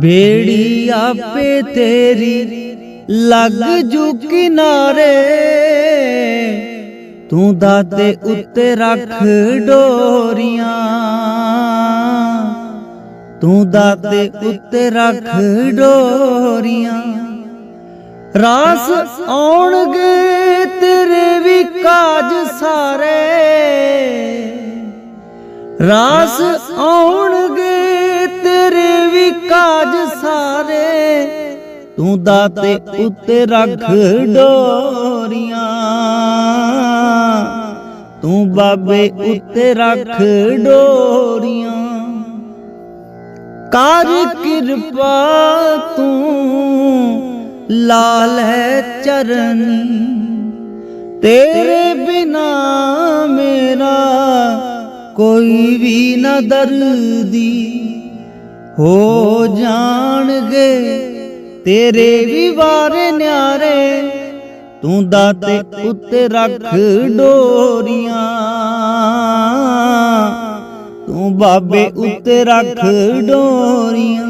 ਬੇੜੀ ਆਪੇ ਤੇਰੀ ਲੱਗ ਜੂ ਕਿਨਾਰੇ। ਤੂੰ ਦਾਤੇ ਉੱਤੇ ਰੱਖ ਡੋਰੀਆਂ। ਤੂੰ ਦਾਤੇ ਉੱਤੇ ਰੱਖ ਡੋਰੀਆਂ। ਰਾਸ ਆਉਣਗੇ ਤੇਰੇ ਵੀ ਕਾਜ ਸਾਰੇ। ਰਾਸ ਆਉਣਗੇ ਤੇਰੇ ਵੀ ਕਾਜ ਸਾਰੇ। ਤੂੰ ਦਾਤੇ ਉੱਤੇ ਰੱਖ ਡੋਰੀਆਂ। ਤੂੰ ਬਾਬੇ ਉੱਤੇ ਰੱਖ ਡੋਰੀਆਂ। ਕਰ ਕਿਰਪਾ ਤੂੰ ਲਾਲ ਹੈ ਚਰਨੀ। ਤੇਰੇ ਬਿਨਾ ਮੇਰਾ ਕੋਈ ਵੀ ਨਾ ਦਰਦੀ। ਹੋ ਜਾਣਗੇ, ਤੇਰੇ ਵੀ ਵਾਰੇ ਨਿਆਰੇ, ਤੂੰ ਦਾਤੇ ਉੱਤੇ ਰੱਖ ਡੋਰੀਆਂ। ਤੂੰ ਬਾਬੇ ਉੱਤੇ ਰੱਖ ਡੋਰੀਆਂ,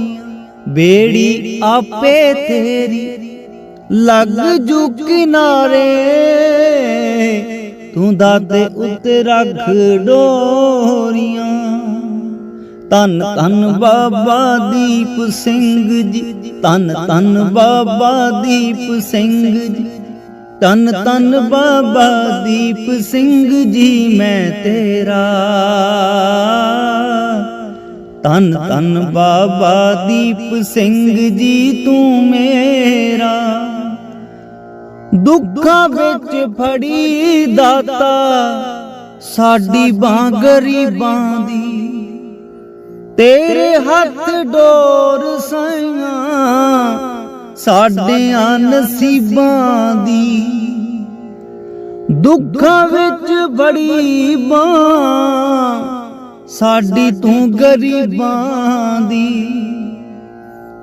ਬੇੜੀ ਆਪੇ ਤੇਰੀ, ਲੱਗ ਜੂ ਕਿਨਾਰੇ। ਤੂੰ ਦਾਤੇ ਉੱਤੇ ਰੱਖ ਡੋਰੀਆਂ। ਤਨ ਤਨ ਬਾਬਾ ਦੀਪ ਸਿੰਘ ਜੀ। ਤਨ ਤਨ ਬਾਬਾ ਦੀਪ ਸਿੰਘ ਜੀ। ਤਨ ਤਨ ਬਾਬਾ ਦੀਪ ਸਿੰਘ ਜੀ, ਮੈਂ ਤੇਰਾ। ਤਨ ਤਨ ਬਾਬਾ ਦੀਪ ਸਿੰਘ ਜੀ, ਤੂੰ ਮੇਰਾ। ਦੁੱਖਾਂ ਵਿੱਚ ਫੜੀ ਦਾਤਾ, ਸਾਡੀ ਬਾਂ ਗਰੀਬਾਂ ਦੀ। ਤੇਰੇ ਹੱਥ ਡੋਰ ਸਾਈਆਂ, ਸਾਡਿਆਂ ਨਸੀਬਾਂ ਦੀ। ਦੁੱਖਾਂ ਵਿੱਚ ਬੜੀ ਬਾਂ ਸਾਡੀ ਤੂੰ ਗਰੀਬਾਂ ਦੀ।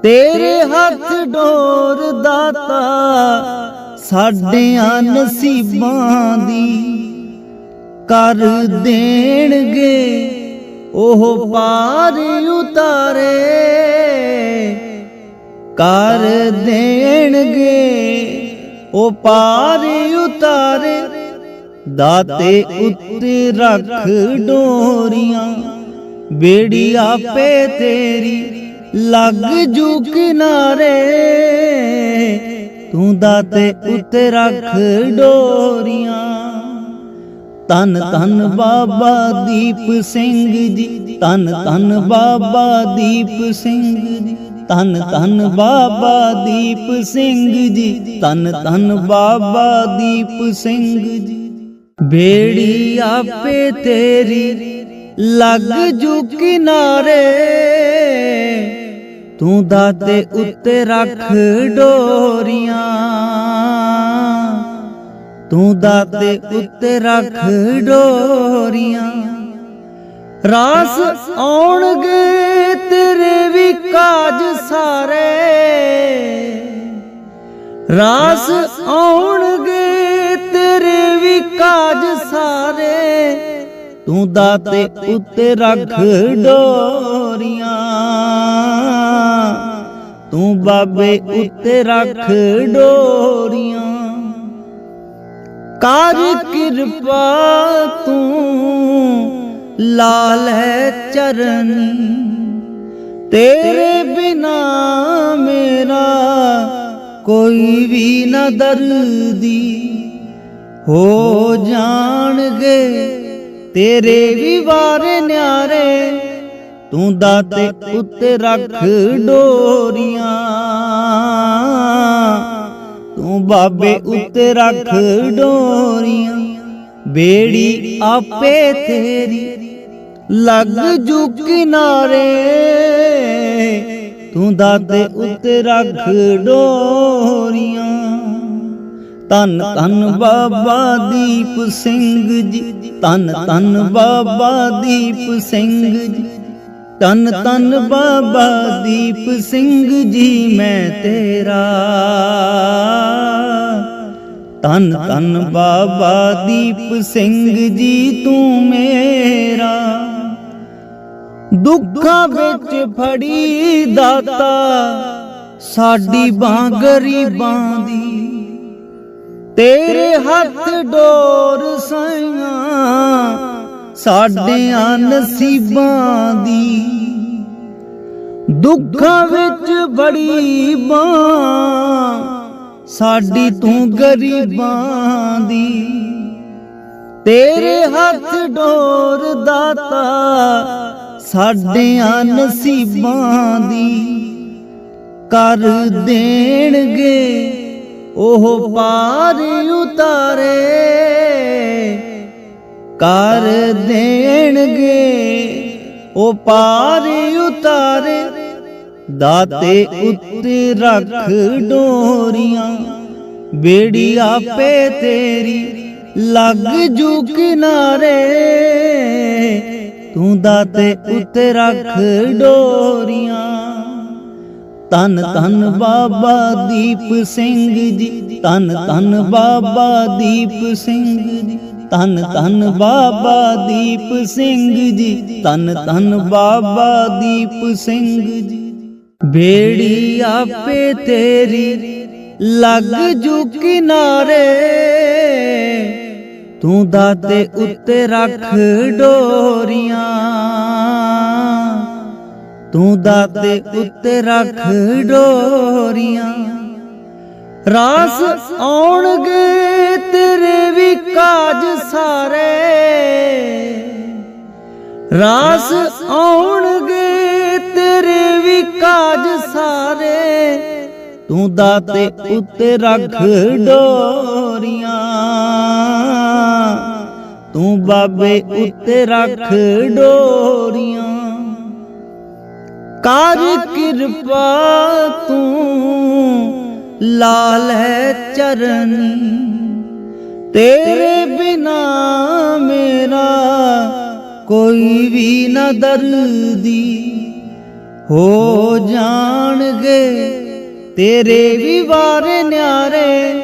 ਤੇਰੇ ਹੱਥ ਡੋਰ ਦਾਤਾ, ਸਾਡਿਆਂ ਨਸੀਬਾਂ ਦੀ। ਕਰ ਦੇਣਗੇ ਉਹ ਪਾਰ ਉਤਾਰੇ, ਕਰ ਦੇਣਗੇ। ਉਹ ਪਾਰ ਉਤਾਰੇ, ਦਾਤੇ ਉੱਤੇ ਰੱਖ ਡੋਰੀਆਂ। ਬੇੜੀ ਆਪੇ ਤੇਰੀ ਲੱਗ ਜੂ ਕਿਨਾਰੇ ਤੂੰ ਦਾਤੇ ਉੱਤੇ ਰੱਖ ਡੋਰੀਆਂ। ਤਨ ਤਨ ਬਾਬਾ ਦੀਪ ਸਿੰਘ ਜੀ। ਤਨ ਤਨ ਬਾਬਾ ਦੀਪ ਸਿੰਘ ਜੀ। ਤਨ ਤਨ ਬਾਬਾ ਦੀਪ ਸਿੰਘ ਜੀ। ਤਨ ਤਨ ਬਾਬਾ ਦੀਪ ਸਿੰਘ ਜੀ। ਬੇੜੀ ਆਪੇ ਤੇਰੀ ਲੱਗ ਜੂ ਕਿਨਾਰੇ ਤੂੰ ਦਾਤੇ ਉੱਤੇ ਰੱਖ ਡੋਰੀਆਂ। ਤੂੰ ਦਾਤੇ ਉੱਤੇ ਰੱਖ ਡੋਰੀਆਂ। ਰਾਸ ਆਉਣਗੇ ਤੇਰੇ ਵੀ ਕਾਜ ਸਾਰੇ। ਰਾਸ ਆਉਣਗੇ ਤੇਰੇ ਵੀ ਕਾਜ ਸਾਰੇ। ਤੂੰ ਦਾਤੇ ਉੱਤੇ ਰੱਖ ਡੋਰੀਆਂ। ਤੂੰ ਬਾਬੇ ਉੱਤੇ ਰੱਖ ਡੋਰੀਆਂ। ਕਰ ਕਿਰਪਾ ਤੂੰ, ਲਾਲ ਹੈ ਚਰਨੀ। ਤੇਰੇ ਬਿਨਾ ਮੇਰਾ ਕੋਈ ਵੀ ਨਾ ਦਰਦੀ। ਹੋ ਜਾਣਗੇ ਤੇਰੇ ਵੀ ਵਾਰੇ ਨਿਆਰੇ, ਤੂੰ ਦਾਤੇ ਉੱਤੇ ਰੱਖ ਡੋਰੀਆਂ। ਤੂੰ ਬਾਬੇ ਉੱਤੇ ਰੱਖ ਡੋਰੀਆਂ, ਬੇੜੀ ਆਪੇ ਤੇਰੀ, ਲੱਗ ਜੂ ਕਿਨਾਰੇ। ਤੂੰ ਦਾਤੇ ਉੱਤੇ ਰੱਖ ਡੋਰੀਆਂ ਤਨ ਤਨ ਬਾਬਾ ਦੀਪ ਸਿੰਘ ਜੀ ਤਨ ਤਨ ਬਾਬਾ ਦੀਪ ਸਿੰਘ ਜੀ। ਤਨ ਤਨ ਬਾਬਾ ਦੀਪ ਸਿੰਘ ਜੀ, ਮੈਂ ਤੇਰਾ। ਤਨ ਤਨ ਬਾਬਾ ਦੀਪ ਸਿੰਘ ਜੀ, ਤੂੰ ਮੇਰਾ। ਦੁੱਖਾਂ ਵਿੱਚ ਫੜੀ ਦਾਤਾ, ਸਾਡੀ ਬਾਂ ਗਰੀਬਾਂ ਦੀ। ਤੇਰੇ ਹੱਥ ਡੋਰ ਸਾਈਆਂ ਸਾਡਿਆਂ ਨਸੀਬਾਂ ਦੀ ਦੁੱਖਾਂ ਵਿੱਚ ਬੜੀ ਬਾਂ ਸਾਡੀ ਤੂੰ ਗਰੀਬਾਂ ਦੀ। ਤੇਰੇ ਹੱਥ ਡੋਰ ਦਾਤਾ ਸਾਡਿਆਂ ਨਸੀਬਾਂ ਦੀ ਕਰ ਦੇਣਗੇ। ਉਹ ਪਾਰ ਉਤਾਰੇ। ਕਰ ਦੇਣਗੇ। ਉਹ ਪਾਰ ਉਤਾਰੇ, ਦਾਤੇ ਉੱਤੇ ਰੱਖ ਡੋਰੀਆਂ। ਬੇੜੀ ਆਪੇ ਤੇਰੀ, ਲੱਗ ਜੂ ਕਿਨਾਰੇ ਤੂੰ ਦਾਤੇ ਉੱਤੇ ਰੱਖ ਡੋਰੀਆਂ। ਤਨ ਤਨ ਬਾਬਾ ਦੀਪ ਸਿੰਘ ਜੀ ਤਨ ਤਨ ਬਾਬਾ ਦੀਪ ਸਿੰਘ ਜੀ। ਤਨ ਤਨ ਬਾਬਾ ਦੀਪ ਸਿੰਘ ਜੀ। ਤਨ ਤਨ ਬਾਬਾ ਦੀਪ ਸਿੰਘ ਜੀ। ਬੇੜੀ ਆਪੇ ਤੇਰੀ ਲੱਗ ਜੂ ਕਿਨਾਰੇ। ਤੂੰ ਦਾਤੇ ਉੱਤੇ ਰੱਖ ਡੋਰੀਆਂ। ਤੂੰ ਦਾਤੇ ਉੱਤੇ ਰੱਖ ਡੋਰੀਆਂ। ਰਾਸ ਆਉਣਗੇ ਵੀ ਕਾਜ ਸਾਰੇ। ਰਾਸ ਆਉਣਗੇ, ਤੇਰੇ ਵੀ ਕਾਜ ਸਾਰੇ। ਤੂੰ ਦਾਤੇ ਉੱਤੇ ਰੱਖ ਡੋਰੀਆਂ। ਤੂੰ ਬਾਬੇ ਉੱਤੇ ਰੱਖ ਡੋਰੀਆਂ। ਕਰ ਕਿਰਪਾ ਤੂੰ, ਲਾਲ ਹੈ ਚਰਨੀ। ਤੇਰੇ ਬਿਨਾ ਮੇਰਾ ਕੋਈ ਵੀ ਨਾ ਦਰਦੀ। ਹੋ ਜਾਣਗੇ ਤੇਰੇ ਵੀ ਵਾਰੇ ਨਿਆਰੇ,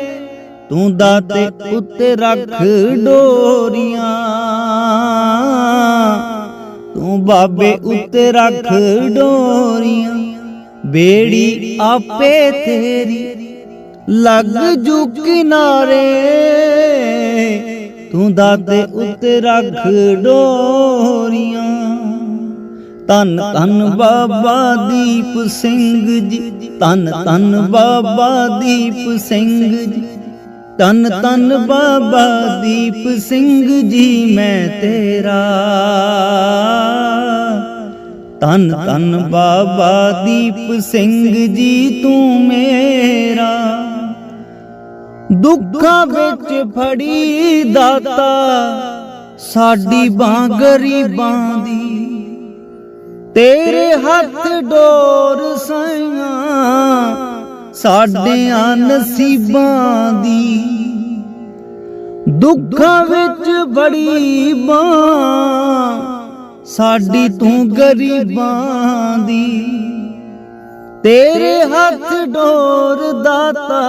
ਤੂੰ ਦਾਤੇ ਉੱਤੇ ਰੱਖ ਡੋਰੀਆਂ। ਤੂੰ ਬਾਬੇ ਉੱਤੇ ਰੱਖ ਡੋਰੀਆਂ, ਬੇੜੀ ਆਪੇ ਤੇਰੀ। ਲੱਗ ਜੂ ਕਿਨਾਰੇ। ਤੂੰ ਦਾਤੇ ਉੱਤੇ ਰੱਖ ਡੋਰੀਆਂ। ਤਨ ਤਨ ਬਾਬਾ ਦੀਪ ਸਿੰਘ ਜੀ ਤਨ ਤਨ ਬਾਬਾ ਦੀਪ ਸਿੰਘ ਜੀ। ਤਨ ਤਨ ਬਾਬਾ ਦੀਪ ਸਿੰਘ ਜੀ, ਮੈਂ ਤੇਰਾ। ਤਨ ਤਨ ਬਾਬਾ ਦੀਪ ਸਿੰਘ ਜੀ, ਤੂੰ ਮੇਰਾ। ਦੁੱਖਾਂ ਵਿੱਚ ਫੜੀ ਦਾਤਾ ਸਾਡੀ ਬਾਂ ਗਰੀਬਾਂ ਦੀ। ਤੇਰੇ ਹੱਥ ਡੋਰ ਸਾਈਆਂ ਸਾਡਿਆਂ ਨਸੀਬਾਂ ਦੀ। ਦੁੱਖਾਂ ਵਿੱਚ ਬੜੀ ਬਾਂ ਸਾਡੀ ਤੂੰ ਗਰੀਬਾਂ ਦੀ। ਤੇਰੇ ਹੱਥ ਡੋਰ ਦਾਤਾ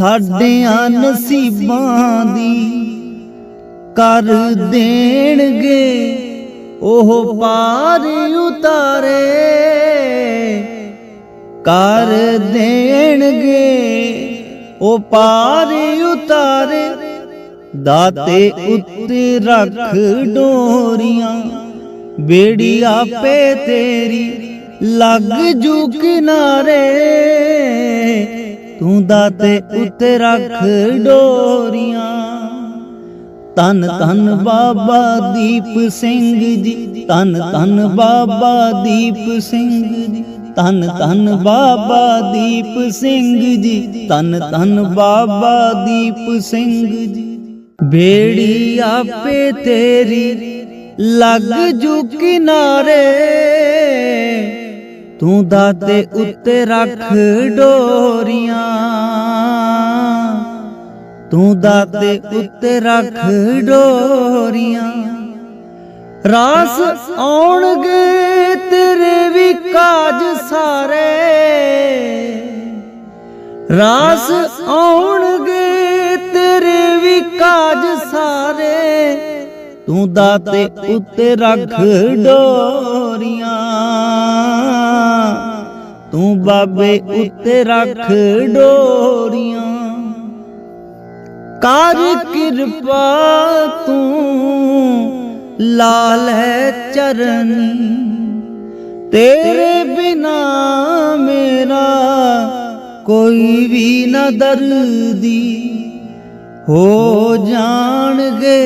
ਸਾਡਿਆਂ ਨਸੀਬਾਂ ਦੀ ਕਰ ਦੇਣਗੇ। ਉਹ ਪਾਰ ਉਤਾਰੇ। ਕਰ ਦੇਣਗੇ। ਉਹ ਪਾਰ ਉਤਾਰੇ। ਦਾਤੇ ਉੱਤੇ ਰੱਖ ਡੋਰੀਆਂ। ਬੇੜੀ ਆਪੇ ਤੇਰੀ ਲੱਗ ਜੂ ਕਿਨਾਰੇ। ਤੂੰ ਦਾਤੇ ਉੱਤੇ ਰੱਖ ਡੋਰੀਆਂ। ਤਨ ਤਨ ਬਾਬਾ ਦੀਪ ਸਿੰਘ ਜੀ ਤਨ ਤਨ ਬਾਬਾ ਦੀਪ ਸਿੰਘ ਜੀ ਤਨ ਤਨ ਬਾਬਾ ਦੀਪ ਸਿੰਘ ਜੀ ਤਨ ਤਨ ਬਾਬਾ ਦੀਪ ਸਿੰਘ ਜੀ। ਬੇੜੀ ਆਪੇ ਤੇਰੀ ਲੱਗ ਜੂ ਕਿਨਾਰੇ। ਤੂੰ ਦਾਤੇ ਉੱਤੇ ਰੱਖ ਡੋਰੀਆਂ। ਤੂੰ ਦਾਤੇ ਉੱਤੇ ਰੱਖ ਡੋਰੀਆਂ। ਰਾਸ ਆਉਣਗੇ ਤੇਰੇ ਵੀ ਕਾਜ ਸਾਰੇ। ਰਾਸ ਆਉਣਗੇ ਤੇਰੇ ਵੀ ਕਾਜ ਸਾਰੇ। ਤੂੰ ਦਾਤੇ ਉੱਤੇ ਰੱਖ ਡੋਰੀਆਂ। ਤੂੰ ਬਾਬੇ ਉੱਤੇ ਰੱਖ ਡੋਰੀਆਂ। ਕਰ ਕਿਰਪਾ ਤੂੰ ਲਾਲ ਹੈ ਚਰਨੀ। ਤੇਰੇ ਬਿਨਾ ਮੇਰਾ ਕੋਈ ਵੀ ਨਾ ਦਰਦੀ। ਹੋ ਜਾਣਗੇ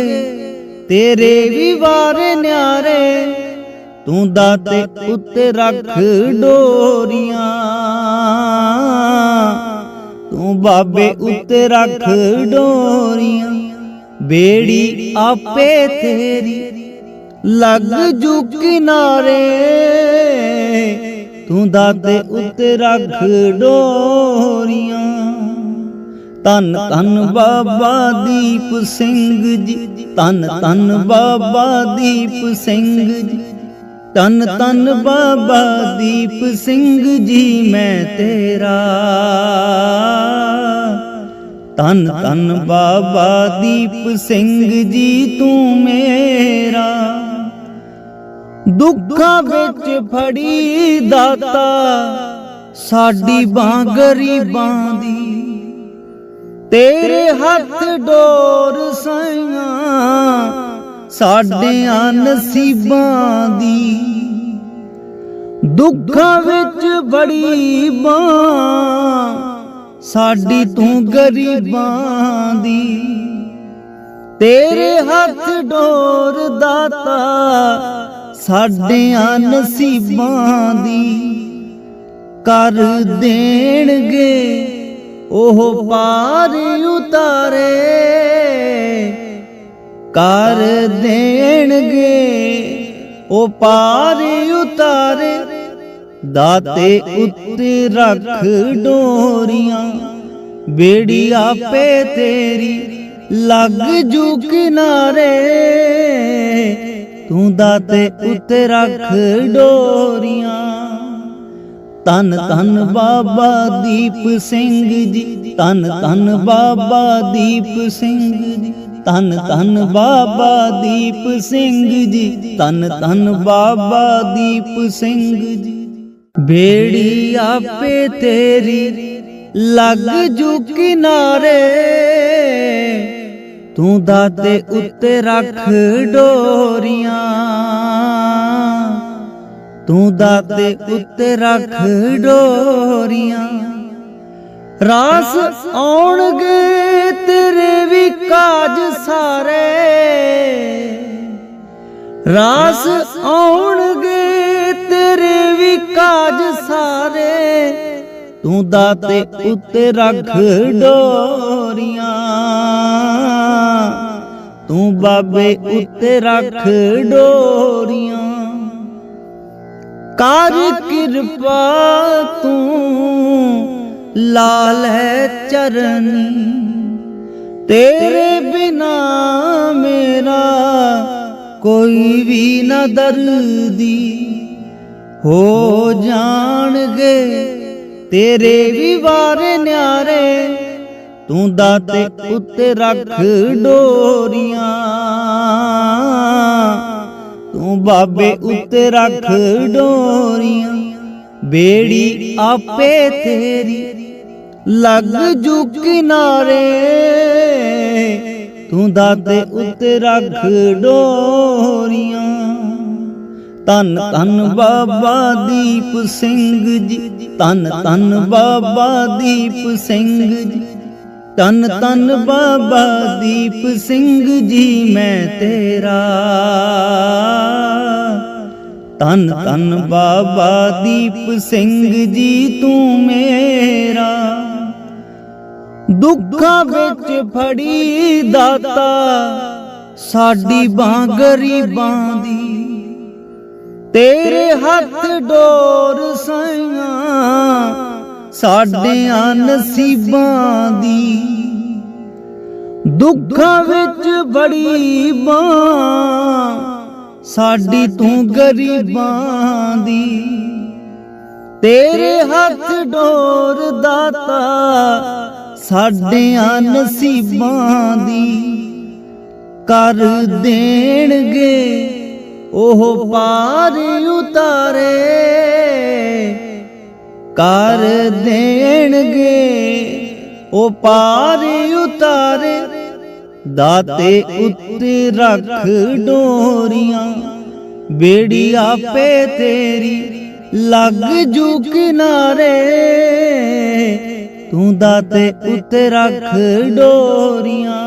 ਤੇਰੇ ਵੀ ਵਾਰੇ ਨਿਆਰੇ, ਤੂੰ ਦਾਤੇ ਉੱਤੇ ਰੱਖ ਡੋਰੀਆਂ। ਤੂੰ ਬਾਬੇ ਉੱਤੇ ਰੱਖ ਡੋਰੀਆਂ, ਬੇੜੀ ਆਪੇ ਤੇਰੀ, ਲੱਗ ਜੂ ਕਿਨਾਰੇ। ਤੂੰ ਦਾਤੇ ਉੱਤੇ ਰੱਖ ਡੋਰੀਆਂ। ਤਨ ਤਨ ਬਾਬਾ ਦੀਪ ਸਿੰਘ ਜੀ। ਤਨ ਤਨ ਬਾਬਾ ਦੀਪ ਸਿੰਘ ਜੀ। ਤਨ ਤਨ ਬਾਬਾ ਦੀਪ ਸਿੰਘ ਜੀ, ਮੈਂ ਤੇਰਾ। ਤਨ ਤਨ ਬਾਬਾ ਦੀਪ ਸਿੰਘ ਜੀ, ਤੂੰ ਮੇਰਾ। ਦੁੱਖਾਂ ਵਿੱਚ ਫੜੀ ਦਾਤਾ, ਸਾਡੀ ਬਾਂ ਗਰੀਬਾਂ ਦੀ। ਤੇਰੇ ਹੱਥ ਡੋਰ ਸਾਈਆਂ, ਸਾਡਿਆਂ ਨਸੀਬਾਂ ਦੀ। ਦੁੱਖਾਂ ਵਿੱਚ ਬੜੀ ਬਾਂ ਸਾਡੀ ਤੂੰ ਗਰੀਬਾਂ ਦੀ। ਤੇਰੇ ਹੱਥ ਡੋਰ ਦਾਤਾ, ਸਾਡਿਆਂ ਨਸੀਬਾਂ ਦੀ। ਕਰ ਦੇਣਗੇ ਉਹ ਪਾਰ ਉਤਾਰੇ, ਕਰ ਦੇਣਗੇ। ਉਹ ਪਾਰ ਉਤਾਰੇ, ਦਾਤੇ ਉੱਤੇ ਰੱਖ ਡੋਰੀਆਂ। ਬੇੜੀ ਆਪੇ ਤੇਰੀ ਲੱਗ ਜੂ ਕਿਨਾਰੇ ਤੂੰ ਦਾਤੇ ਉੱਤੇ ਰੱਖ ਡੋਰੀਆਂ। ਤਨ ਤਨ ਬਾਬਾ ਦੀਪ ਸਿੰਘ ਜੀ। ਤਨ ਤਨ ਬਾਬਾ ਦੀਪ ਸਿੰਘ ਜੀ। ਤਨ ਤਨ ਬਾਬਾ ਦੀਪ ਸਿੰਘ ਜੀ। ਤਨ ਤਨ ਬਾਬਾ ਦੀਪ ਸਿੰਘ ਜੀ। ਬੇੜੀ ਆਪੇ ਤੇਰੀ ਲੱਗ ਜੂ ਕਿਨਾਰੇ ਤੂੰ ਦਾਤੇ ਉੱਤੇ ਰੱਖ ਡੋਰੀਆਂ। ਤੂੰ ਦਾਤੇ ਉੱਤੇ ਰੱਖ ਡੋਰੀਆਂ। ਰਾਸ ਆਉਣਗੇ ਤੇਰੇ ਵੀ ਕਾਜ ਸਾਰੇ। ਰਾਸ ਆਉਣਗੇ ਤੇਰੇ ਵੀ ਕਾਜ ਸਾਰੇ। ਤੂੰ ਦਾਤੇ ਉੱਤੇ ਰੱਖ ਡੋਰੀਆਂ। ਤੂੰ ਬਾਬੇ ਉੱਤੇ ਰੱਖ ਡੋਰੀਆਂ। ਕਰ ਕਿਰਪਾ ਤੂੰ। ਲਾਲ ਹੈ ਚਰਨੀ, ਤੇਰੇ ਬਿਨਾ ਮੇਰਾ ਕੋਈ ਵੀ ਨਾ ਦਰਦੀ। ਹੋ ਜਾਣਗੇ ਤੇਰੇ ਵੀ ਵਾਰੇ ਨਿਆਰੇ, ਤੂੰ ਦਾਤੇ ਉੱਤੇ ਰੱਖ ਡੋਰੀਆਂ। ਤੂੰ ਬਾਬੇ ਉੱਤੇ ਰੱਖ ਡੋਰੀਆਂ, ਬੇੜੀ ਆਪੇ ਤੇਰੀ, ਲੱਗ ਜੂ ਕਿਨਾਰੇ। ਤੂੰ ਦਾਤੇ ਉੱਤੇ ਰੱਖ ਡੋਰੀਆਂ। ਤਨ ਤਨ ਬਾਬਾ ਦੀਪ ਸਿੰਘ ਜੀ ਤਨ ਤਨ ਬਾਬਾ ਦੀਪ ਸਿੰਘ ਜੀ। ਤਨ ਤਨ ਬਾਬਾ ਦੀਪ ਸਿੰਘ ਜੀ, ਮੈਂ ਤੇਰਾ। ਤਨ ਤਨ ਬਾਬਾ ਦੀਪ ਸਿੰਘ ਜੀ, ਤੂੰ ਮੇਰਾ। ਦੁੱਖਾਂ ਵਿੱਚ ਫੜੀ ਦਾਤਾ, ਸਾਡੀ ਬਾਂਹ ਗਰੀਬਾਂ ਦੀ। ਤੇਰੇ ਹੱਥ ਡੋਰ ਸਾਈਆਂ ਸਾਡਿਆਂ ਨਸੀਬਾਂ ਦੀ ਦੁੱਖਾਂ ਵਿੱਚ ਬੜੀ ਬਾਂ ਸਾਡੀ ਤੂੰ ਗਰੀਬਾਂ ਦੀ। ਤੇਰੇ ਹੱਥ ਡੋਰ ਦਾਤਾ ਸਾਡਿਆਂ ਨਸੀਬਾਂ ਦੀ ਕਰ ਦੇਣਗੇ। ਉਹ ਪਾਰ ਉਤਾਰੇ ਕਰ ਦੇਣਗੇ। ਉਹ ਪਾਰ ਉਤਾਰੇ, ਦਾਤੇ ਉੱਤੇ ਰੱਖ ਡੋਰੀਆਂ। ਬੇੜੀ ਆਪੇ ਤੇਰੀ, ਲੱਗ ਜੂ ਕਿਨਾਰੇ ਤੂੰ ਦਾਤੇ ਉੱਤੇ ਰੱਖ ਡੋਰੀਆਂ।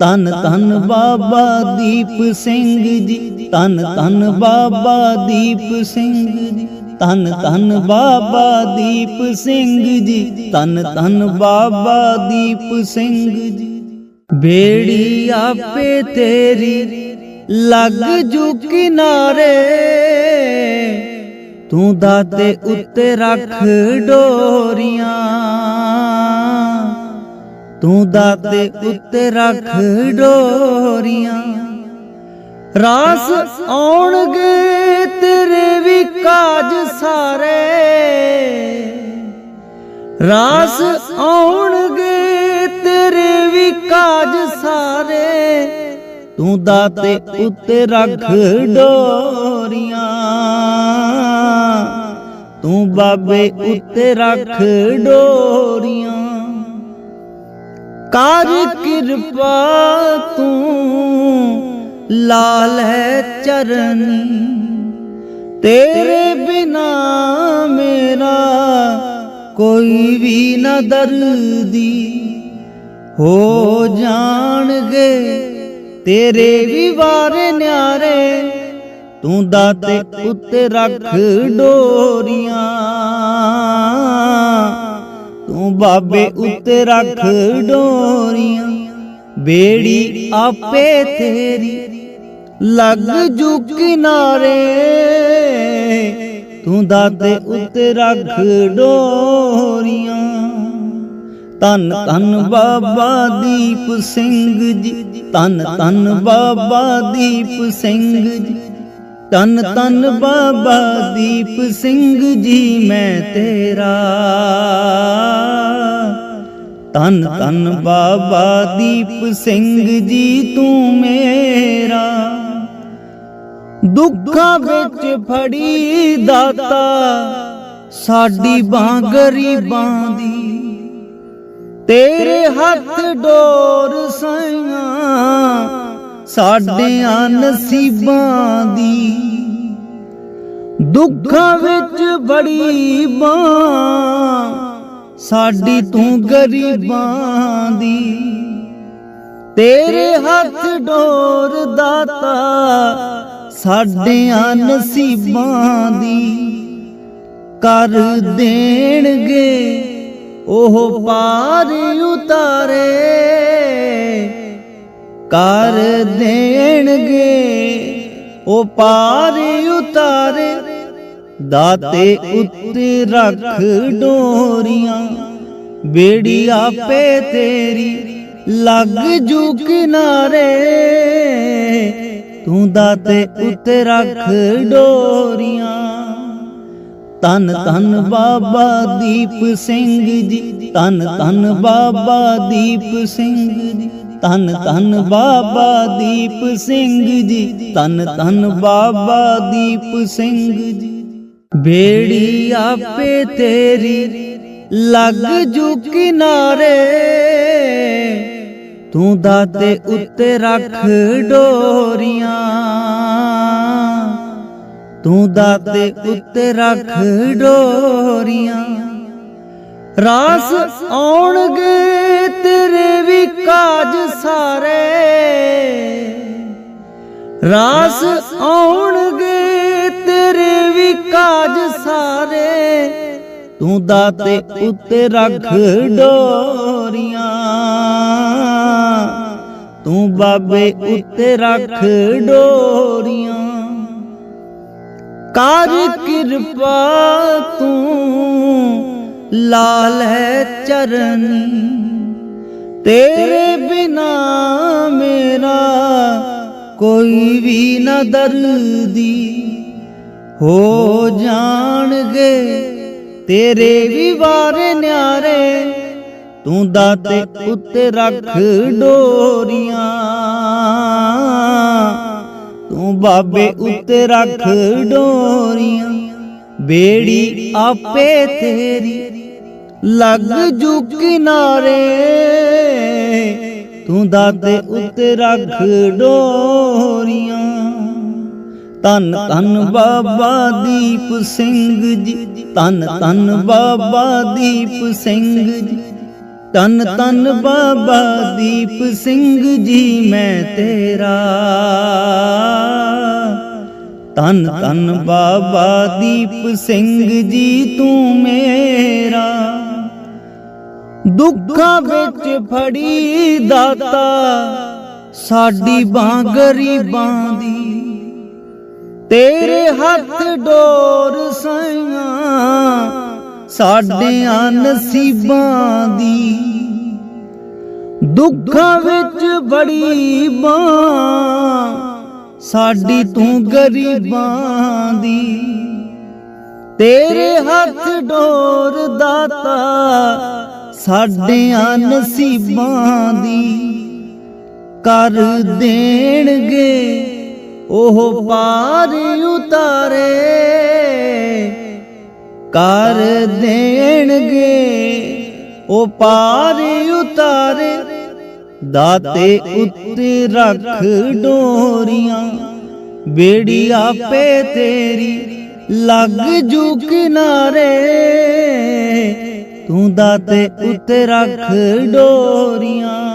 ਤਨ ਤਨ ਬਾਬਾ ਦੀਪ ਸਿੰਘ ਜੀ ਤਨ ਤਨ ਬਾਬਾ ਦੀਪ ਸਿੰਘ ਜੀ। ਤਨ ਤਨ ਬਾਬਾ ਦੀਪ ਸਿੰਘ ਜੀ। ਤਨ ਤਨ ਬਾਬਾ ਦੀਪ ਸਿੰਘ ਜੀ। ਬੇੜੀ ਆਪੇ ਤੇਰੀ, ਲੱਗ ਜੂ ਕਿਨਾਰੇ। ਤੂੰ ਦਾਤੇ ਉੱਤੇ ਰੱਖ ਡੋਰੀਆਂ। ਤੂੰ ਦਾਤੇ ਉੱਤੇ ਰੱਖ ਡੋਰੀਆਂ। ਰਾਸ ਆਉਣਗੇ ਵੀ ਕਾਜ ਸਾਰੇ। ਰਾਸ ਆਉਣਗੇ, ਤੇਰੇ ਵੀ ਕਾਜ ਸਾਰੇ। ਤੂੰ ਦਾਤੇ ਉੱਤੇ ਰੱਖ ਡੋਰੀਆਂ। ਤੂੰ ਬਾਬੇ ਉੱਤੇ ਰੱਖ ਡੋਰੀਆਂ। ਕਰ ਕਿਰਪਾ ਤੂੰ, ਲਾਲ ਹੈ ਚਰਨੀ। ਤੇਰੇ ਬਿਨਾ ਮੇਰਾ ਕੋਈ ਵੀ ਨਾ ਦਰਦੀ ਹੋ ਜਾਣਗੇ। ਤੇਰੇ ਵੀ ਵਾਰੇ ਨਿਆਰੇ ਤੂੰ ਦਾਤੇ ਉੱਤੇ ਰੱਖ ਡੋਰੀਆਂ। ਤੂੰ ਬਾਬੇ ਉੱਤੇ ਰੱਖ ਡੋਰੀਆਂ। ਬੇੜੀ ਆਪੇ ਤੇਰੀ ਲੱਗ ਜੂ ਕਿਨਾਰੇ। ਤੂੰ ਦਾਤੇ ਉੱਤੇ ਰੱਖ ਡੋਰੀਆਂ। ਤਨ ਤਨ ਬਾਬਾ ਦੀਪ ਸਿੰਘ ਜੀ ਤਨ ਤਨ ਬਾਬਾ ਦੀਪ ਸਿੰਘ ਜੀ। ਤਨ ਤਨ ਬਾਬਾ ਦੀਪ ਸਿੰਘ ਜੀ, ਮੈਂ ਤੇਰਾ। ਤਨ ਤਨ ਬਾਬਾ ਦੀਪ ਸਿੰਘ ਜੀ, ਤੂੰ ਮੇਰਾ। ਦੁੱਖਾਂ ਵਿੱਚ ਫੜੀ ਦਾਤਾ ਸਾਡੀ ਬਾਂ ਗਰੀਬਾਂ ਦੀ। ਤੇਰੇ ਹੱਥ ਡੋਰ ਸਾਈਆਂ ਸਾਡਿਆਂ ਨਸੀਬਾਂ ਦੀ। ਦੁੱਖਾਂ ਵਿੱਚ ਬੜੀ ਬਾਂ ਸਾਡੀ ਤੂੰ ਗਰੀਬਾਂ ਦੀ। ਤੇਰੇ ਹੱਥ ਡੋਰ ਦਾਤਾ ਸਾਡਿਆਂ ਨਸੀਬਾਂ ਦੀ ਕਰ ਦੇਣਗੇ। ਉਹ ਪਾਰ ਉਤਾਰੇ। ਕਰ ਦੇਣਗੇ। ਉਹ ਪਾਰ ਉਤਾਰੇ। ਦਾਤੇ ਉੱਤੇ ਰੱਖ ਡੋਰੀਆਂ। ਬੇੜੀ ਆਪੇ ਤੇਰੀ ਲੱਗ ਜੂ ਕਿਨਾਰੇ। ਤੂੰ ਦਾਤੇ ਉੱਤੇ ਰੱਖ ਡੋਰੀਆਂ। ਤਨ ਤਨ ਬਾਬਾ ਦੀਪ ਸਿੰਘ ਜੀ ਤਨ ਤਨ ਬਾਬਾ ਦੀਪ ਸਿੰਘ ਜੀ ਤਨ ਤਨ ਬਾਬਾ ਦੀਪ ਸਿੰਘ ਜੀ ਤਨ ਤਨ ਬਾਬਾ ਦੀਪ ਸਿੰਘ ਜੀ। ਬੇੜੀ ਆਪੇ ਤੇਰੀ, ਲੱਗ ਜੂ ਕਿਨਾਰੇ। ਤੂੰ ਦਾਤੇ ਉੱਤੇ ਰੱਖ ਡੋਰੀਆਂ। ਤੂੰ ਦਾਤੇ ਉੱਤੇ ਰੱਖ ਡੋਰੀਆਂ। ਰਾਸ ਆਉਣਗੇ ਤੇਰੇ ਵੀ ਕਾਜ ਸਾਰੇ। ਰਾਸ ਆਉਣਗੇ ਤੇਰੇ ਵੀ ਕਾਜ ਸਾਰੇ। ਤੂੰ ਦਾਤੇ ਉੱਤੇ ਰੱਖ ਡੋਰੀਆਂ। ਤੂੰ ਬਾਬੇ ਉੱਤੇ ਰੱਖ ਡੋਰੀਆਂ। ਕਰ ਕਿਰਪਾ ਤੂੰ, ਲਾਲ ਹੈ ਚਰਨੀ। ਤੇਰੇ ਬਿਨਾ ਮੇਰਾ ਕੋਈ ਵੀ ਨਾ ਦਰਦੀ। ਹੋ ਜਾਣਗੇ ਤੇਰੇ ਵੀ ਵਾਰੇ ਨਿਆਰੇ, ਤੂੰ ਦਾਤੇ ਉੱਤੇ ਰੱਖ ਡੋਰੀਆਂ। ਤੂੰ ਬਾਬੇ ਉੱਤੇ ਰੱਖ ਡੋਰੀਆਂ, ਬੇੜੀ ਆਪੇ ਤੇਰੀ, ਲੱਗ ਜੂ ਕਿਨਾਰੇ। ਤੂੰ ਦਾਤੇ ਉੱਤੇ ਰੱਖ ਡੋਰੀਆਂ। ਤਨ ਤਨ ਬਾਬਾ ਦੀਪ ਸਿੰਘ ਜੀ। ਤਨ ਤਨ ਬਾਬਾ ਦੀਪ ਸਿੰਘ ਜੀ। ਤਨ ਤਨ ਬਾਬਾ ਦੀਪ ਸਿੰਘ ਜੀ, ਮੈਂ ਤੇਰਾ। ਤਨ ਤਨ ਬਾਬਾ ਦੀਪ ਸਿੰਘ ਜੀ, ਤੂੰ ਮੇਰਾ। ਦੁੱਖਾਂ ਵਿੱਚ ਫੜੀ ਦਾਤਾ, ਸਾਡੀ ਬਾਂ ਗਰੀਬਾਂ ਦੀ। ਤੇਰੇ ਹੱਥ ਡੋਰ ਸਾਈਆਂ, ਸਾਡਿਆਂ ਨਸੀਬਾਂ ਦੀ। ਦੁੱਖਾਂ ਵਿੱਚ ਬੜੀ ਬਾਂ ਸਾਡੀ ਤੂੰ ਗਰੀਬਾਂ ਦੀ। ਤੇਰੇ ਹੱਥ ਡੋਰ ਦਾਤਾ, ਸਾਡਿਆਂ ਨਸੀਬਾਂ ਦੀ। ਕਰ ਦੇਣਗੇ ਉਹ ਪਾਰ ਉਤਾਰੇ, ਕਰ ਦੇਣਗੇ। ਉਹ ਪਾਰ ਉਤਾਰੇ, ਦਾਤੇ ਉੱਤੇ ਰੱਖ ਡੋਰੀਆਂ। ਬੇੜੀ ਆਪੇ ਤੇਰੀ, ਲੱਗ ਜੂ ਕਿਨਾਰੇ ਤੂੰ ਦਾਤੇ ਉੱਤੇ ਰੱਖ ਡੋਰੀਆਂ।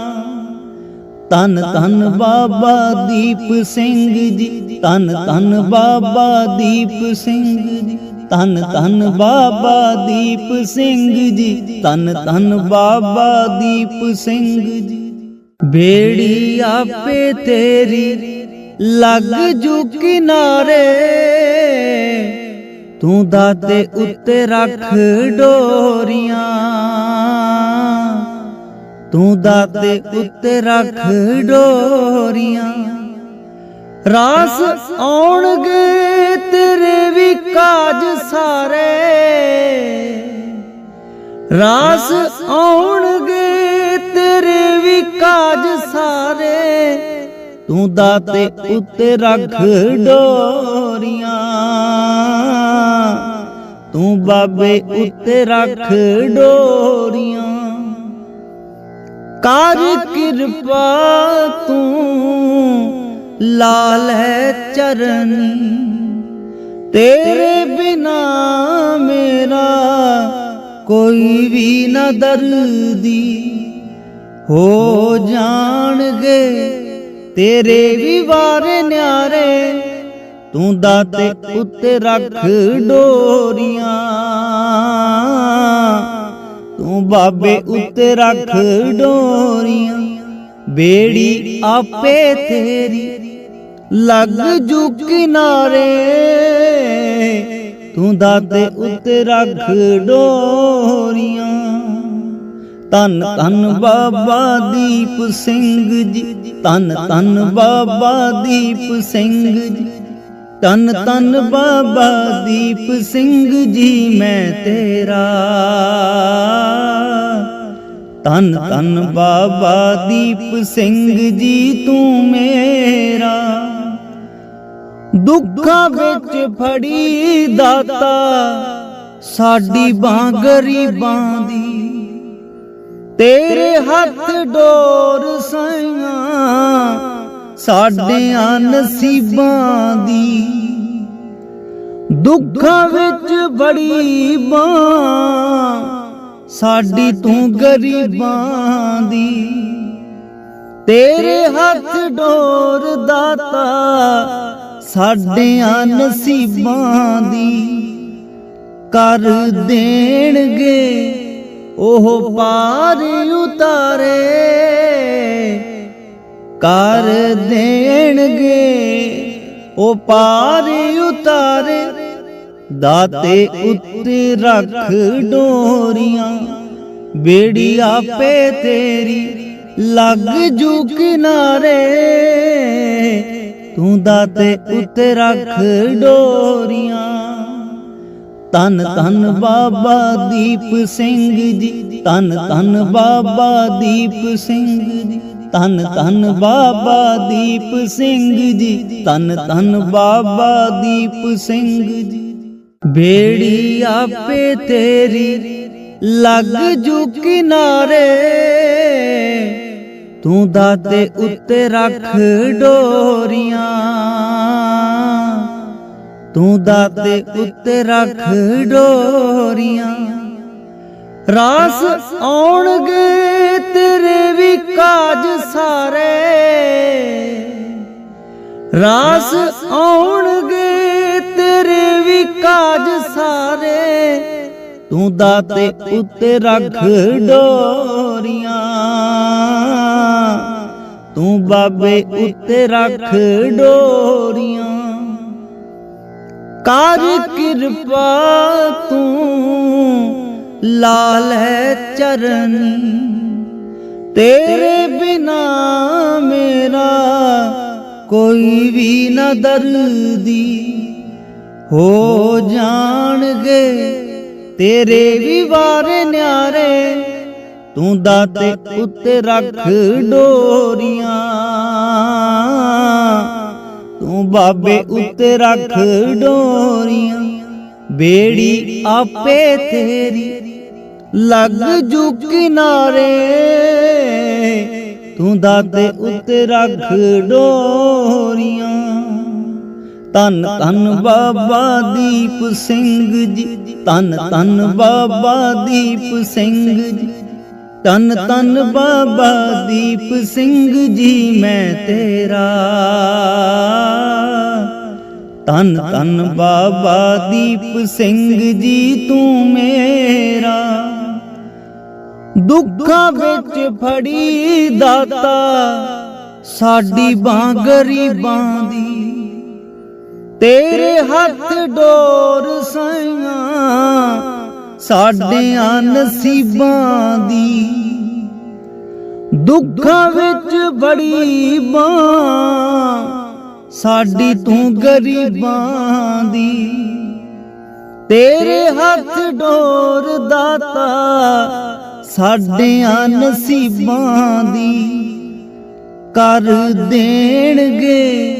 ਤਨ ਤਨ ਬਾਬਾ ਦੀਪ ਸਿੰਘ ਜੀ। ਤਨ ਤਨ ਬਾਬਾ ਦੀਪ ਸਿੰਘ ਜੀ। ਤਨ ਤਨ ਬਾਬਾ ਦੀਪ ਸਿੰਘ ਜੀ। ਤਨ ਤਨ ਬਾਬਾ ਦੀਪ ਸਿੰਘ ਜੀ। ਬੇੜੀ ਆਪੇ ਤੇਰੀ ਲੱਗ ਜੂ ਕਿਨਾਰੇ ਤੂੰ ਦਾਤੇ ਉੱਤੇ ਰੱਖ ਡੋਰੀਆਂ। ਤੂੰ ਦਾਤੇ ਉੱਤੇ ਰੱਖ ਡੋਰੀਆਂ। ਰਾਸ ਆਉਣਗੇ ਤੇਰੇ ਵੀ ਕਾਜ ਸਾਰੇ। ਰਾਸ ਆਉਣਗੇ ਤੇਰੇ ਵੀ ਕਾਜ ਸਾਰੇ। ਤੂੰ ਦਾਤੇ ਉੱਤੇ ਰੱਖ ਡੋਰੀਆਂ। ਤੂੰ ਬਾਬੇ ਉੱਤੇ ਰੱਖ ਡੋਰੀਆਂ। ਕਰ ਕਿਰਪਾ ਤੂੰ? ਲਾਲ ਹੈ ਚਰਨੀ। ਤੇਰੇ ਬਿਨਾ ਮੇਰਾ ਕੋਈ ਵੀ ਨਾ ਦਰਦੀ। ਹੋ ਜਾਣਗੇ ਤੇਰੇ ਵੀ ਵਾਰੇ ਨਿਆਰੇ। ਤੂੰ ਦਾਤੇ ਉੱਤੇ ਰੱਖ ਡੋਰੀਆਂ। ਤੂੰ ਬਾਬੇ ਉੱਤੇ ਰੱਖ ਡੋਰੀਆਂ, ਬੇੜੀ ਆਪੇ ਤੇਰੀ, ਲੱਗ ਜੂ ਕਿਨਾਰੇ। ਤੂੰ ਦਾਤੇ ਉੱਤੇ ਰੱਖ ਡੋਰੀਆਂ ਤਨ ਤਨ ਬਾਬਾ ਦੀਪ ਸਿੰਘ ਜੀ ਤਨ ਤਨ ਬਾਬਾ ਦੀਪ ਸਿੰਘ ਜੀ। ਤਨ ਤਨ ਬਾਬਾ ਦੀਪ ਸਿੰਘ ਜੀ, ਮੈਂ ਤੇਰਾ। ਤਨ ਤਨ ਬਾਬਾ ਦੀਪ ਸਿੰਘ ਜੀ, ਤੂੰ ਮੇਰਾ। ਦੁੱਖਾਂ ਵਿੱਚ ਫੜੀ ਦਾਤਾ, ਸਾਡੀ ਬਾਂਹ ਗਰੀਬਾਂ ਦੀ। ਤੇਰੇ ਹੱਥ ਡੋਰ ਸਾਈਆਂ ਸਾਡਿਆਂ ਨਸੀਬਾਂ ਦੀ ਦੁੱਖਾਂ ਵਿੱਚ ਬੜੀ ਬਾਂ ਸਾਡੀ ਤੂੰ ਗਰੀਬਾਂ ਦੀ ਤੇਰੇ ਹੱਥ ਡੋਰ ਦਾਤਾ ਸਾਡਿਆਂ ਨਸੀਬਾਂ ਦੀ ਕਰ ਦੇਣਗੇ। ਉਹ ਪਾਰ ਉਤਾਰੇ। ਕਰ ਦੇਣਗੇ। ਉਹ ਪਾਰ ਉਤਾਰੇ, ਦਾਤੇ ਉੱਤੇ ਰੱਖ ਡੋਰੀਆਂ। ਬੇੜੀ ਆਪੇ ਤੇਰੀ, ਲੱਗ ਜੂ ਕਿਨਾਰੇ ਤੂੰ ਦਾਤੇ ਉੱਤੇ ਰੱਖ ਡੋਰੀਆਂ। ਧੰਨ ਧੰਨ ਬਾਬਾ ਦੀਪ ਸਿੰਘ ਜੀ, ਧੰਨ ਧੰਨ ਬਾਬਾ ਦੀਪ ਸਿੰਘ ਜੀ। ਧੰਨ ਧੰਨ ਬਾਬਾ ਦੀਪ ਸਿੰਘ ਜੀ। ਧੰਨ ਧੰਨ ਬਾਬਾ ਦੀਪ ਸਿੰਘ ਜੀ। ਬੇੜੀ ਆਪੇ ਤੇਰੀ ਲੱਗ ਜੂ ਕਿਨਾਰੇ। ਤੂੰ ਦਾਤੇ ਉੱਤੇ ਰੱਖ ਡੋਰੀਆਂ। ਤੂੰ ਦਾਤੇ ਉੱਤੇ ਰੱਖ ਡੋਰੀਆਂ। ਰਾਸ ਆਉਣਗੇ ਤੇਰੇ ਵੀ ਕਾਜ ਸਾਰੇ। ਰਾਸ ਆਉਣਗੇ, ਤੇਰੇ ਵੀ ਕਾਜ ਸਾਰੇ। ਤੂੰ ਦਾਤੇ ਉੱਤੇ ਰੱਖ ਡੋਰੀਆਂ। ਤੂੰ ਬਾਬੇ ਉੱਤੇ ਰੱਖ ਡੋਰੀਆਂ। ਕਰ ਕਿਰਪਾ ਤੂੰ, ਲਾਲ ਹੈ ਚਰਨੀ। ਤੇਰੇ ਬਿਨਾ ਮੇਰਾ ਕੋਈ ਵੀ ਨਾ ਦਰਦੀ। ਹੋ ਜਾਣਗੇ ਤੇਰੇ ਵੀ ਵਾਰੇ ਨਿਆਰੇ, ਤੂੰ ਦਾਤੇ ਉੱਤੇ ਰੱਖ ਡੋਰੀਆਂ। ਤੂੰ ਬਾਬੇ ਉੱਤੇ ਰੱਖ ਡੋਰੀਆਂ, ਬੇੜੀ ਆਪੇ ਤੇਰੀ, ਲੱਗ ਜੂ ਕਿਨਾਰੇ। ਤੂੰ ਦਾਤੇ ਉੱਤੇ ਰੱਖ ਡੋਰੀਆਂ। ਤਨ ਤਨ ਬਾਬਾ ਦੀਪ ਸਿੰਘ ਜੀ ਤਨ ਤਨ ਬਾਬਾ ਦੀਪ ਸਿੰਘ ਜੀ। ਤਨ ਤਨ ਬਾਬਾ ਦੀਪ ਸਿੰਘ ਜੀ, ਮੈਂ ਤੇਰਾ। ਤਨ ਤਨ ਬਾਬਾ ਦੀਪ ਸਿੰਘ ਜੀ, ਤੂੰ ਮੇਰਾ। ਦੁੱਖਾਂ ਵਿੱਚ ਫੜੀ ਦਾਤਾ, ਸਾਡੀ ਬਾਂ ਗਰੀਬਾਂ ਦੀ। ਤੇਰੇ ਹੱਥ ਡੋਰ ਸਾਈਆਂ, ਸਾਡਿਆਂ ਨਸੀਬਾਂ ਦੀ। ਦੁੱਖਾਂ ਵਿੱਚ ਬੜੀ ਬਾਂ ਸਾਡੀ ਤੂੰ ਗਰੀਬਾਂ ਦੀ। ਤੇਰੇ ਹੱਥ ਡੋਰ ਦਾਤਾ ਸਾਡਿਆਂ ਨਸੀਬਾਂ ਦੀ ਕਰ ਦੇਣਗੇ।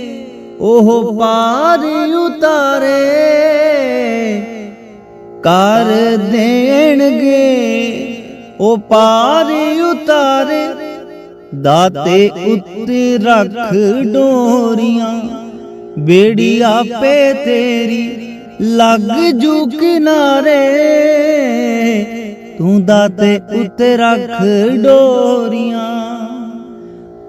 ਉਹ ਪਾਰ ਉਤਾਰੇ। ਕਰ ਦੇਣਗੇ। ਉਹ ਪਾਰ ਉਤਾਰੇ। ਦਾਤੇ ਉੱਤੇ ਰੱਖ ਡੋਰੀਆਂ। ਬੇੜੀ ਆਪੇ ਤੇਰੀ ਲੱਗ ਜੂ ਕਿਨਾਰੇ। ਤੂੰ ਦਾਤੇ ਉੱਤੇ ਰੱਖ ਡੋਰੀਆਂ।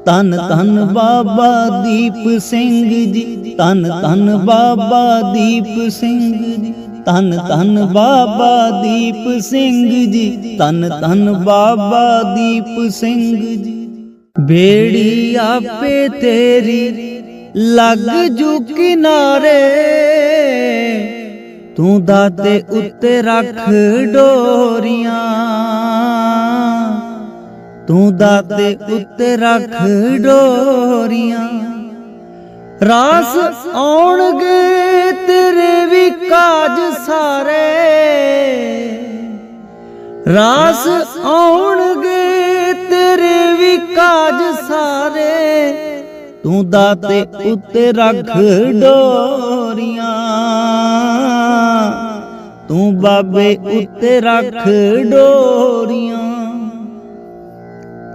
ਤਨ ਤਨ ਬਾਬਾ ਦੀਪ ਸਿੰਘ ਜੀ ਤਨ ਤਨ ਬਾਬਾ ਦੀਪ ਸਿੰਘ ਜੀ ਤਨ ਤਨ ਬਾਬਾ ਦੀਪ ਸਿੰਘ ਜੀ ਤਨ ਤਨ ਬਾਬਾ ਦੀਪ ਸਿੰਘ ਜੀ। ਬੇੜੀ ਆਪੇ ਤੇਰੀ, ਲੱਗ ਜੂ ਕਿਨਾਰੇ। ਤੂੰ ਦਾਤੇ ਉੱਤੇ ਰੱਖ ਡੋਰੀਆਂ। ਤੂੰ ਦਾਤੇ ਉੱਤੇ ਰੱਖ ਡੋਰੀਆਂ। ਰਾਸ ਆਉਣਗੇ ਤੇਰੇ ਵੀ ਕਾਜ ਸਾਰੇ। ਰਾਸ ਆਉਣਗੇ ਤੇਰੇ ਵੀ ਕਾਜ ਸਾਰੇ। ਤੂੰ ਦਾਤੇ ਉੱਤੇ ਰੱਖ ਡੋਰੀਆਂ। ਤੂੰ ਬਾਬੇ ਉੱਤੇ ਰੱਖ ਡੋਰੀਆਂ।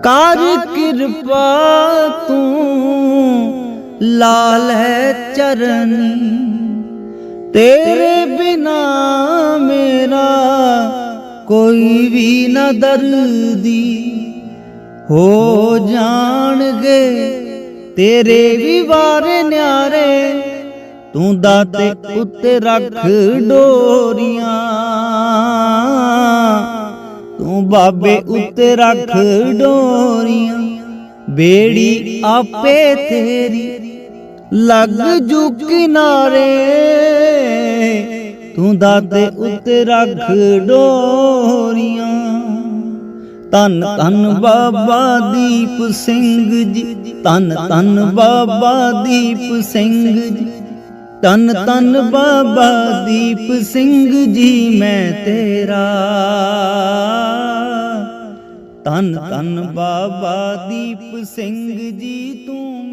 ਕਰ ਕਿਰਪਾ ਤੂੰ, ਲਾਲ ਹੈ ਚਰਨੀ। ਤੇਰੇ ਬਿਨਾ ਮੇਰਾ ਕੋਈ ਵੀ ਨਾ ਦਰਦੀ। ਹੋ ਜਾਣਗੇ ਤੇਰੇ ਵੀ ਵਾਰੇ ਨਿਆਰੇ, ਤੂੰ ਦਾਤੇ ਉੱਤੇ ਰੱਖ ਡੋਰੀਆਂ। ਤੂੰ ਬਾਬੇ ਉੱਤੇ ਰੱਖ ਡੋਰੀਆਂ, ਬੇੜੀ ਆਪੇ ਤੇਰੀ, ਲੱਗ ਜੂ ਕਿਨਾਰੇ। ਤੂੰ ਦਾਤੇ ਉੱਤੇ ਰੱਖ ਡੋਰੀਆਂ। ਤਨ ਤਨ ਬਾਬਾ ਦੀਪ ਸਿੰਘ ਜੀ। ਤਨ ਤਨ ਬਾਬਾ ਦੀਪ ਸਿੰਘ ਜੀ। ਤਨ ਤਨ ਬਾਬਾ ਦੀਪ ਸਿੰਘ ਜੀ, ਮੈਂ ਤੇਰਾ। ਤਨ ਤਨ ਬਾਬਾ ਦੀਪ ਸਿੰਘ ਜੀ, ਤੂੰ